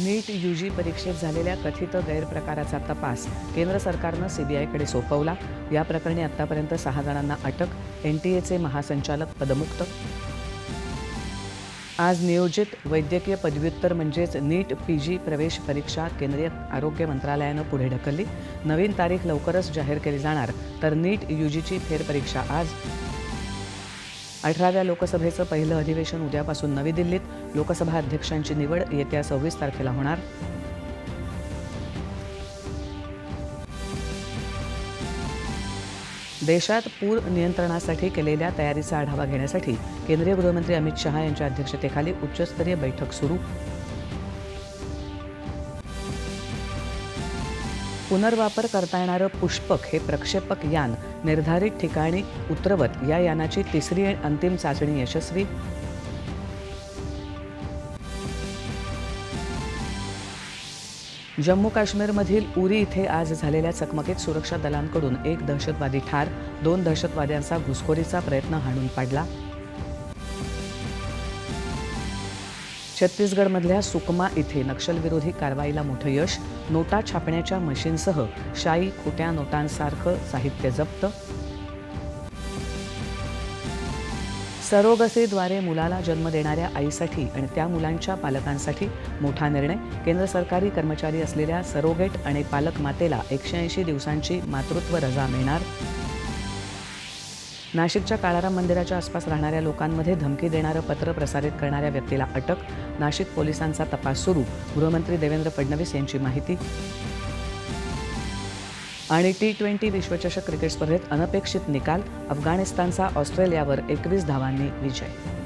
NEET U जी परीक्षेत झालेल्या कथित गैरप्रकाराचा तपास केंद्र सरकारनं सीबीआयकडे सोपवला. या प्रकरणी आतापर्यंत सहा जणांना अटक एनटीएचे महासंचालक पदमुक्त. आज नियोजित वैद्यकीय पदव्युत्तर म्हणजेच नीट पी जी प्रवेश परीक्षा केंद्रीय आरोग्य मंत्रालयानं पुढे ढकलली. नवीन तारीख लवकरच जाहीर केली जाणार तर नीट यू जीची फेरपरीक्षा आज अठराव्या लोकसभेचं पहिलं अधिवेशन उद्यापासून नवी दिल्लीत. लोकसभा अध्यक्षांची निवड येत्या सव्वीस तारखेला होणार. देशात पूर नियंत्रणासाठी केलेल्या तयारीचा आढावा घेण्यासाठी केंद्रीय गृहमंत्री अमित शहा यांच्या अध्यक्षतेखाली उच्चस्तरीय बैठक सुरू. पुनर्वापर करता येणारं पुष्पक हे प्रक्षेपक यान निर्धारित ठिकाणी उतरवत या यानाची तिसरी आणि अंतिम चाचणी यशस्वी जम्मू काश्मीरमधील उरी इथे आज झालेल्या चकमकीत सुरक्षा दलांकडून एक दहशतवादी ठार दोन दहशतवाद्यांचा घुसखोरीचा प्रयत्न हाणून पाडला. छत्तीसगडमधल्या सुकमा इथे नक्षलविरोधी कारवाईला मोठं यश नोटा छापण्याच्या मशीनसह शाई खोट्या नोटांसारखं साहित्य जप्त. सरोगसीद्वारे मुलाला जन्म देणाऱ्या आईसाठी आणि त्या मुलांच्या पालकांसाठी मोठा निर्णय. केंद्र सरकारी कर्मचारी असलेल्या सरोगेट आणि पालक मातेला एकशे ऐंशी दिवसांची मातृत्व रजा मिळणार. नाशिकच्या काळाराम मंदिराच्या आसपास राहणाऱ्या लोकांमध्ये धमकी देणारं पत्र प्रसारित करणाऱ्या व्यक्तीला अटक नाशिक पोलिसांचा तपास सुरू गृहमंत्री देवेंद्र फडणवीस यांची माहिती. आणि टी ट्वेंटी विश्वचषक क्रिकेट स्पर्धेत अनपेक्षित निकाल अफगाणिस्तानचा ऑस्ट्रेलियावर एकवीस धावांनी विजय.